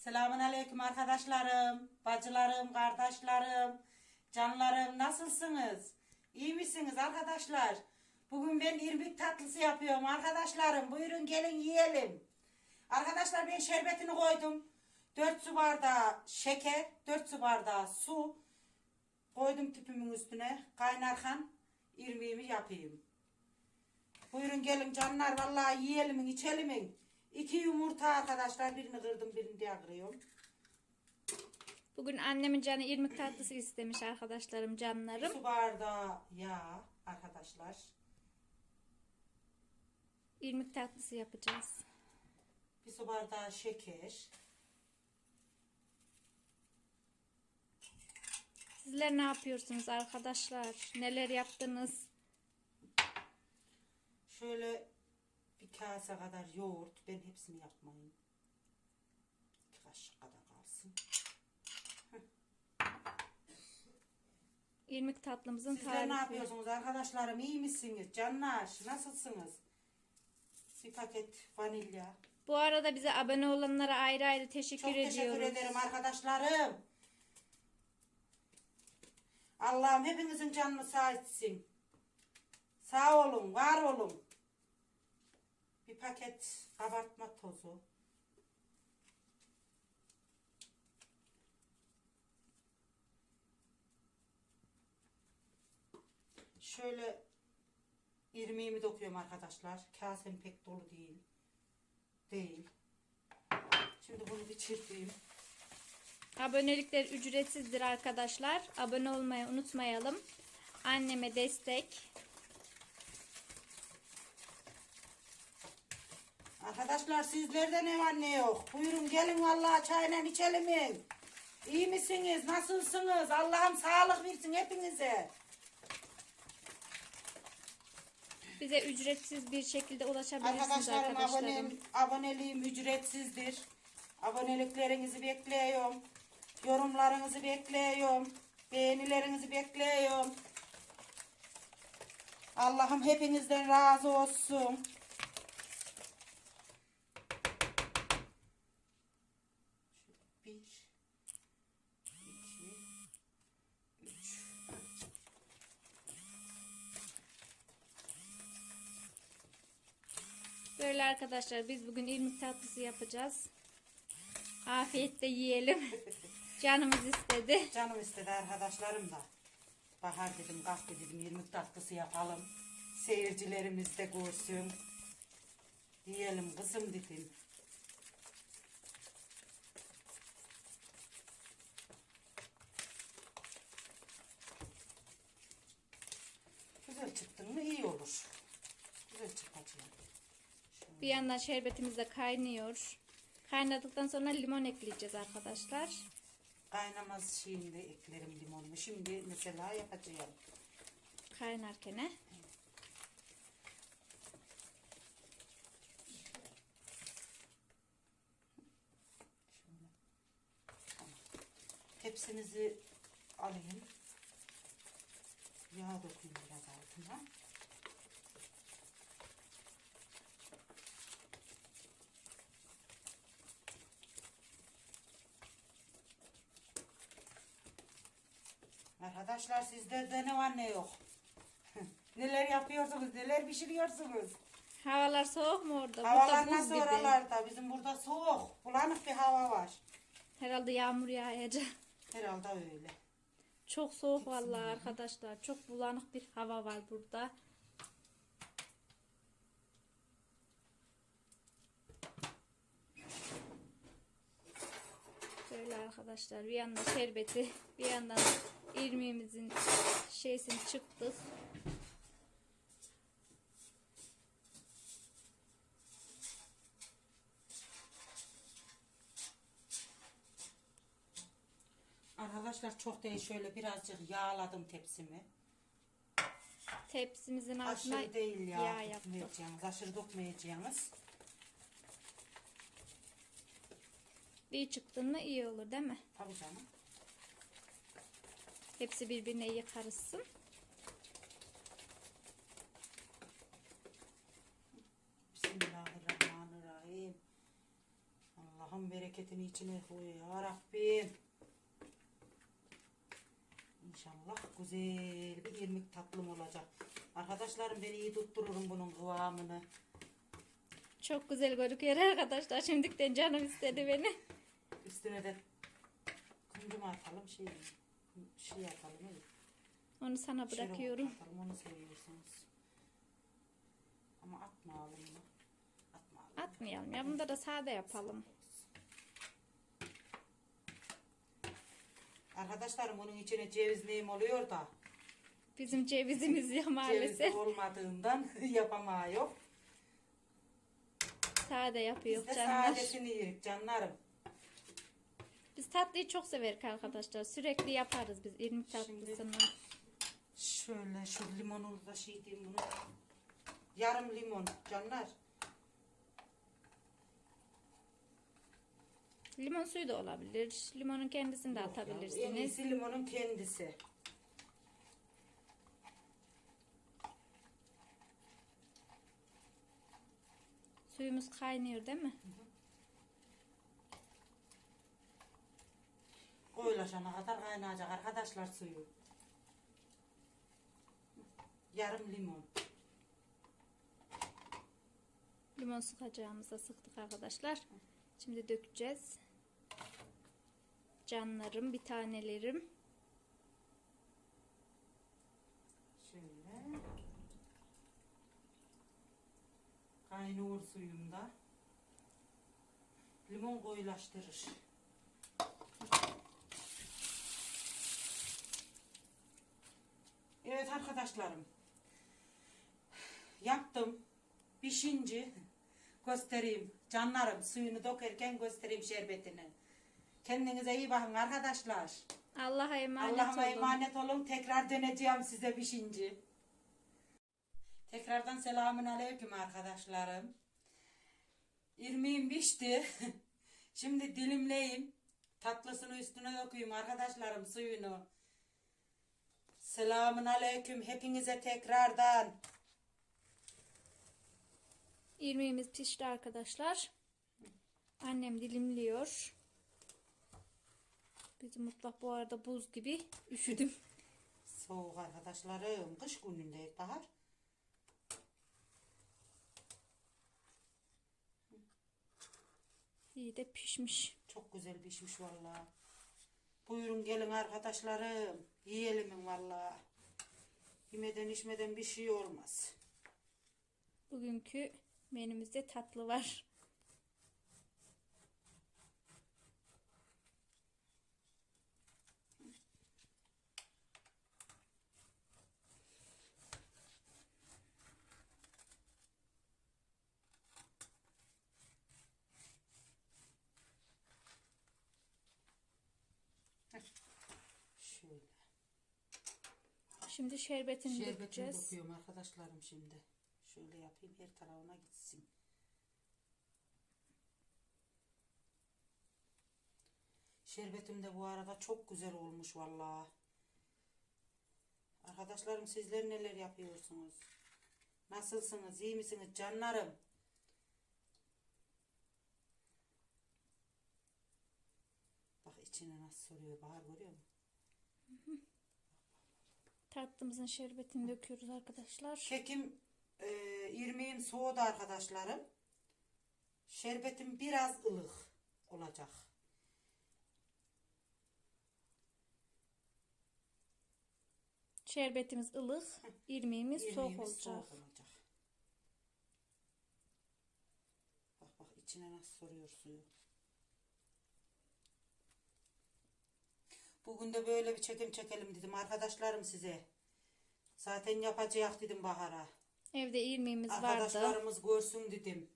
Selamun aleyküm arkadaşlarım, bacılarım, kardeşlerim, canlarım nasılsınız? İyi misiniz arkadaşlar? Bugün ben irmik tatlısı yapıyorum arkadaşlarım. Buyurun gelin yiyelim. Arkadaşlar ben şerbetini koydum. 4 su bardağı şeker, 4 su bardağı su koydum tüpümün üstüne. Kaynarken irmiğimi yapayım. Buyurun gelin canlar vallahi yiyelim içelim. İki yumurta arkadaşlar birini kırdım birini diye kırıyorum. Bugün annemin canı irmik tatlısı istemiş arkadaşlarım, Bir canlarım. su bardağı yağ arkadaşlar. İrmik tatlısı yapacağız. Bir su bardağı şeker. Sizler ne yapıyorsunuz arkadaşlar? Neler yaptınız? Şöyle bir kase kadar yoğurt. Ben hepsini yapmayayım. İki kaşık kadar kalsın. İrmik tatlımızın Sizler ne tarifi. yapıyorsunuz arkadaşlarım? İyi misiniz? Canlar nasılsınız? Bir paket vanilya. Bu arada bize abone olanlara ayrı ayrı teşekkür Çok ediyoruz. teşekkür ederim arkadaşlarım. Allah'ım hepinizin canını sağ etsin. Sağ olun, var olun. Bir paket kabartma tozu. Şöyle irmiğimi dokuyorum arkadaşlar. Kasem pek dolu değil. Değil. Şimdi bunu bir çırpayım. Abonelikler ücretsizdir arkadaşlar. Abone olmayı unutmayalım. Anneme destek. Arkadaşlar sizlerde ne var ne yok. Buyurun gelin vallahi çayla içelim. İyi misiniz? Nasılsınız? Allah'ım sağlık versin hepinize. Bize ücretsiz bir şekilde ulaşabilirsiniz Arkadaşlarım arkadaşlarım. abonem, aboneliğim ücretsizdir. Aboneliklerinizi bekliyorum. Yorumlarınızı bekliyorum. Beğenilerinizi bekliyorum. Allah'ım hepinizden razı olsun. Bir, iki, üç. Böyle arkadaşlar biz bugün irmik tatlısı yapacağız. Afiyetle yiyelim. Canımız istedi. Canım istedi arkadaşlarım da. Bahar dedim kalk dedim 20 tatlısı yapalım. Seyircilerimiz de görsün. Diyelim kızım dedim. Güzel çıktın mı iyi olur. Güzel çıkacağım. Bir yandan şerbetimiz de kaynıyor. Kaynadıktan sonra limon ekleyeceğiz arkadaşlar. Kaynamaz şeyinde eklerim limonunu. Şimdi mesela yapacağım. Kaynarken. Tepsinizi alayım. Yağ dökeyim biraz altına. Arkadaşlar sizlerde ne var ne yok. neler yapıyorsunuz, neler pişiriyorsunuz. Havalar soğuk mu orada? Havalar Burada buz nasıl gibi. oralarda? Bizim burada soğuk, bulanık bir hava var. Herhalde yağmur yağacak. Herhalde öyle. Çok soğuk vallahi arkadaşlar. Çok bulanık bir hava var burada. Böyle arkadaşlar bir yandan şerbeti bir yandan irmiğimizin şeysini çıktık. Arkadaşlar çok değil şöyle birazcık yağladım tepsimi. Tepsimizin altına Aşırı değil ya. yağ yaptık. aşırı dökmeyeceğiniz. İyi çıktın mı iyi olur değil mi? Tabii canım. Hepsi birbirine iyi karışsın. Bismillahirrahmanirrahim. Allah'ım bereket bereketini içine koy ya Rabbim. İnşallah güzel bir irmik tatlım olacak. Arkadaşlarım ben iyi tuttururum bunun kıvamını. Çok güzel gözüküyor arkadaşlar. Şimdiden canım istedi beni. Üstüne de kumrum atalım şey şey atalım. Evet. Onu sana bırakıyorum. Atalım, onu seviyorsunuz. Ama atmayalım mı? Atmayalım. Atmayalım ya. Bunda da sade yapalım. Arkadaşlarım bunun içine ceviz neyim oluyor da Bizim cevizimiz ya ceviz maalesef. olmadığından yapamıyor. Sade Biz yapıyor de canlar. sadesini yerik canlarım. Biz tatlıyı çok severik arkadaşlar. Sürekli yaparız biz irmik Şimdi- tatlısını. Şöyle şu limonunu da şey diyeyim bunu. Yarım limon canlar. Limon suyu da olabilir. Limonun kendisini de Yok ya, En atabilirsiniz. iyisi limonun kendisi. Suyumuz kaynıyor değil mi? Koyulaşana kadar kaynayacak arkadaşlar suyu. Yarım limon. Limon sıkacağımıza sıktık arkadaşlar. Şimdi dökeceğiz. Canlarım, bir tanelerim. Şöyle. Kaynıyor suyunda. Limon koyulaştırır. Evet arkadaşlarım. Yaptım. Pişince göstereyim. Canlarım suyunu dökerken göstereyim şerbetini. Kendinize iyi bakın arkadaşlar. Allah'a emanet olun. emanet olun. Tekrar döneceğim size pişince. Tekrardan selamun aleyküm arkadaşlarım. İrmiğim pişti. Şimdi dilimleyeyim. Tatlısını üstüne dökeyim arkadaşlarım suyunu. Selamun aleyküm hepinize tekrardan. İrmiğimiz pişti arkadaşlar. Annem dilimliyor. Bizim mutfak bu arada buz gibi. Üşüdüm. Soğuk arkadaşlarım. Kış günündeyiz Bahar. İyi de pişmiş. Çok güzel pişmiş vallahi. Buyurun gelin arkadaşlarım. Yiyelim vallahi. Yemeden içmeden bir şey olmaz. Bugünkü menümüzde tatlı var. Şöyle. Şimdi şerbetini Şerbetini dökeceğiz. döküyorum arkadaşlarım şimdi. Şöyle yapayım her tarafına gitsin. Şerbetim de bu arada çok güzel olmuş vallahi. Arkadaşlarım sizler neler yapıyorsunuz? Nasılsınız? iyi misiniz canlarım? Bak içine nasıl soruyor Bahar görüyor musun? Tatlımızın şerbetini döküyoruz arkadaşlar. Kekim e, irmiğim soğudu arkadaşlarım. Şerbetim biraz ılık olacak. Şerbetimiz ılık, irmiğimiz soğuk İrmiğimiz olacak. soğuk olacak. Bak bak içine nasıl soruyor suyu. Bugün de böyle bir çekim çekelim dedim arkadaşlarım size. Zaten yapacak dedim Bahar'a. Evde irmiğimiz vardı. Arkadaşlarımız görsün dedim.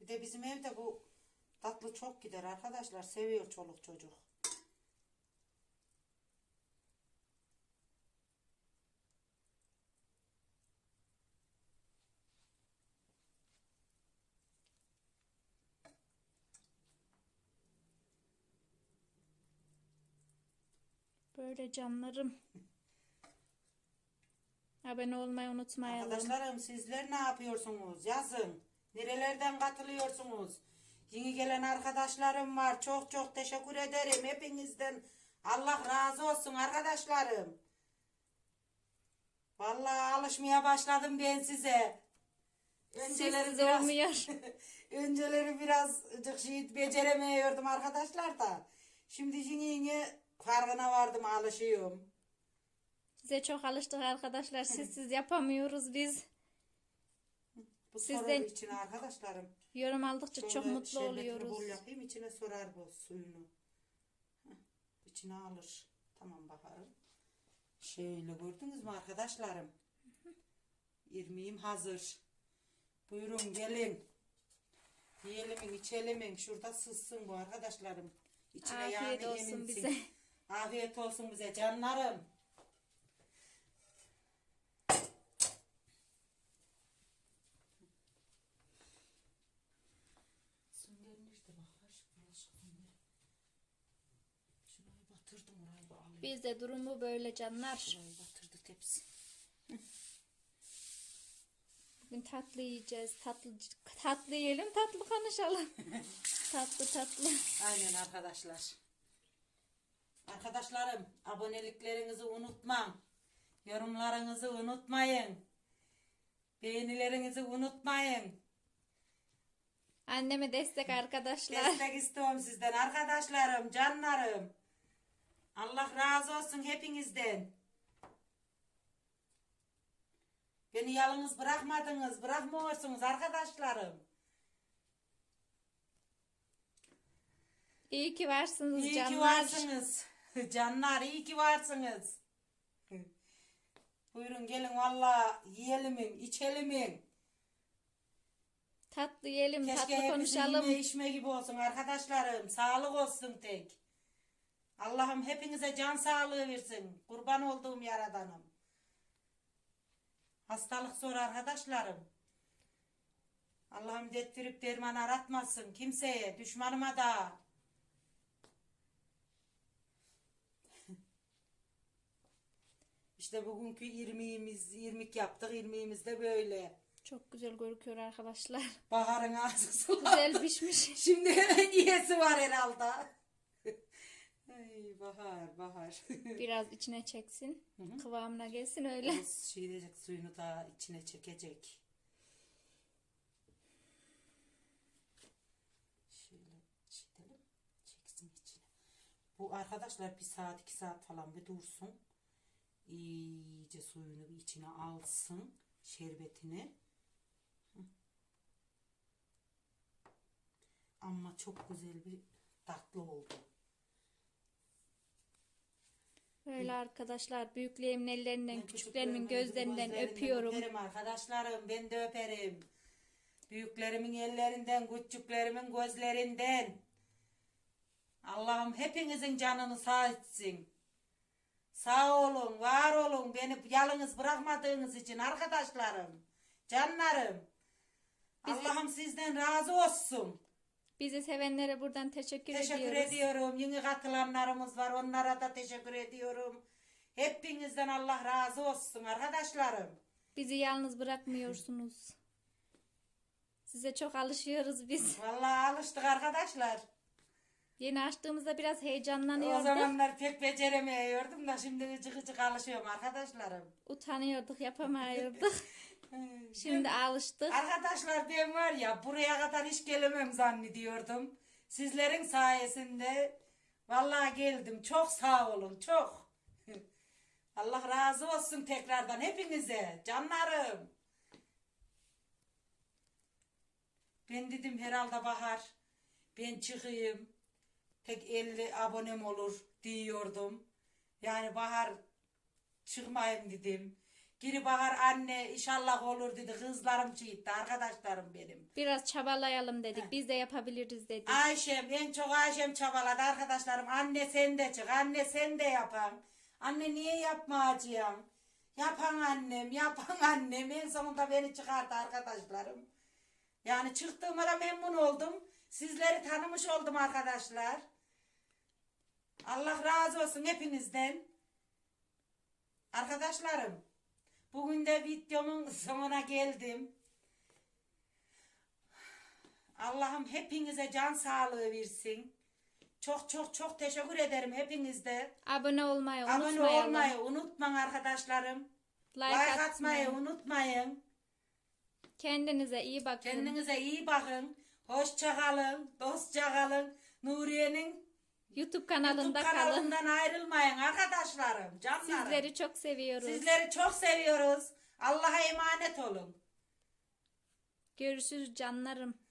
Bir de bizim evde bu tatlı çok gider arkadaşlar. Seviyor çoluk çocuk. Böyle canlarım. Abone olmayı unutmayalım. Arkadaşlarım sizler ne yapıyorsunuz? Yazın. Nerelerden katılıyorsunuz? Yeni gelen arkadaşlarım var. Çok çok teşekkür ederim. Hepinizden Allah razı olsun arkadaşlarım. Vallahi alışmaya başladım ben size. Önceleri Sizsiz biraz, olmuyor. önceleri biraz şey beceremiyordum arkadaşlar da. Şimdi yine farkına vardım alışıyorum. Size çok alıştık arkadaşlar. Sizsiz yapamıyoruz biz. Bu Sizden- sorun için arkadaşlarım. Yorum aldıkça çok mutlu oluyoruz. bol yapayım içine sorar bu suyunu. Heh, içine alır. Tamam bakalım. Şöyle gördünüz mü arkadaşlarım? İrmiğim hazır. Buyurun gelin. Yiyelim içelim. Şurada sızsın bu arkadaşlarım. İçine Afiyet olsun yeminsin. bize. Afiyet olsun bize canlarım. Alayım. Bizde durumu böyle canlar. Şurayı batırdı tepsi. Bugün tatlı yiyeceğiz. Tatlı tatlı yiyelim, tatlı konuşalım. tatlı tatlı. Aynen arkadaşlar. Arkadaşlarım aboneliklerinizi unutmam. Yorumlarınızı unutmayın. Beğenilerinizi unutmayın. Anneme destek arkadaşlar. Destek istiyorum sizden arkadaşlarım, canlarım. Allah razı olsun hepinizden. Beni yalnız bırakmadınız, bırakmıyorsunuz arkadaşlarım. İyi ki varsınız İyi canlar. ki varsınız. Canlar iyi ki varsınız. Buyurun gelin valla yiyelim, içelim. Tatlı yiyelim, Keşke tatlı hepsi konuşalım. yeme içme gibi olsun arkadaşlarım. Sağlık olsun tek. Allah'ım hepinize can sağlığı versin. Kurban olduğum yaradanım. Hastalık zor arkadaşlarım. Allah'ım dettirip derman aratmasın kimseye, düşmanıma da. İşte bugünkü irmiğimiz, irmik yaptık. İrmiğimiz de böyle. Çok güzel gözüküyor arkadaşlar. Baharın ağzı sular. Güzel pişmiş. Şimdi hemen yiyesi var herhalde. Ay bahar bahar. Biraz içine çeksin. Kıvamına gelsin öyle. Biraz şey diyecek suyunu da içine çekecek. Şöyle çekelim. Çeksin içine. Bu arkadaşlar bir saat iki saat falan bir dursun. İyice suyunu içine alsın. Şerbetini. Ama çok güzel bir tatlı oldu. Böyle arkadaşlar büyüklerimin ellerinden, küçüklerimin gözlerinden öpüyorum. Öperim arkadaşlarım ben de öperim. Büyüklerimin ellerinden, küçüklerimin gözlerinden. Allah'ım hepinizin canını sağ etsin. Sağ olun, var olun. Beni yalnız bırakmadığınız için arkadaşlarım, canlarım. Allah'ım sizden razı olsun. Bizi sevenlere buradan teşekkür, Teşekkür ediyoruz. ediyorum. Yeni katılanlarımız var. Onlara da teşekkür ediyorum. Hepinizden Allah razı olsun arkadaşlarım. Bizi yalnız bırakmıyorsunuz. Size çok alışıyoruz biz. Vallahi alıştık arkadaşlar. Yeni açtığımızda biraz O heyecanlanıyorduk. zamanlar pek beceremiyordum da şimdi gıcık gıcık alışıyorum arkadaşlarım. Utanıyorduk, yapamıyorduk. Şimdi alıştık. Arkadaşlar ben var ya buraya kadar hiç gelemem zannediyordum. Sizlerin sayesinde vallahi geldim. Çok sağ olun çok. Allah razı olsun tekrardan hepinize canlarım. Ben dedim herhalde bahar. Ben çıkayım. Tek 50 abonem olur diyordum. Yani bahar çıkmayayım dedim. Giri bahar anne inşallah olur dedi. Kızlarım çiğitti arkadaşlarım benim. Biraz çabalayalım dedik. Biz de yapabiliriz dedik. Ayşem en çok Ayşem çabaladı arkadaşlarım. Anne sen de çık. Anne sen de yapan. Anne niye yapmayacağım? Yapan annem, yapan annem. En sonunda beni çıkardı arkadaşlarım. Yani çıktığıma da memnun oldum. Sizleri tanımış oldum arkadaşlar. Allah razı olsun hepinizden. Arkadaşlarım, bugün de videomun sonuna geldim. Allah'ım hepinize can sağlığı versin. Çok çok çok teşekkür ederim hepinizde. Abone olmayı Abone unutmayalım. olmayı unutmayın arkadaşlarım. Like, Like, atmayı. atmayı unutmayın. Kendinize iyi bakın. Kendinize iyi bakın. Hoşça kalın. Dostça kalın. Nuriye'nin YouTube kanalında YouTube kalın. kanalından ayrılmayın arkadaşlarım. Canlarım. Sizleri çok seviyoruz. Sizleri çok seviyoruz. Allah'a emanet olun. Görüşürüz canlarım.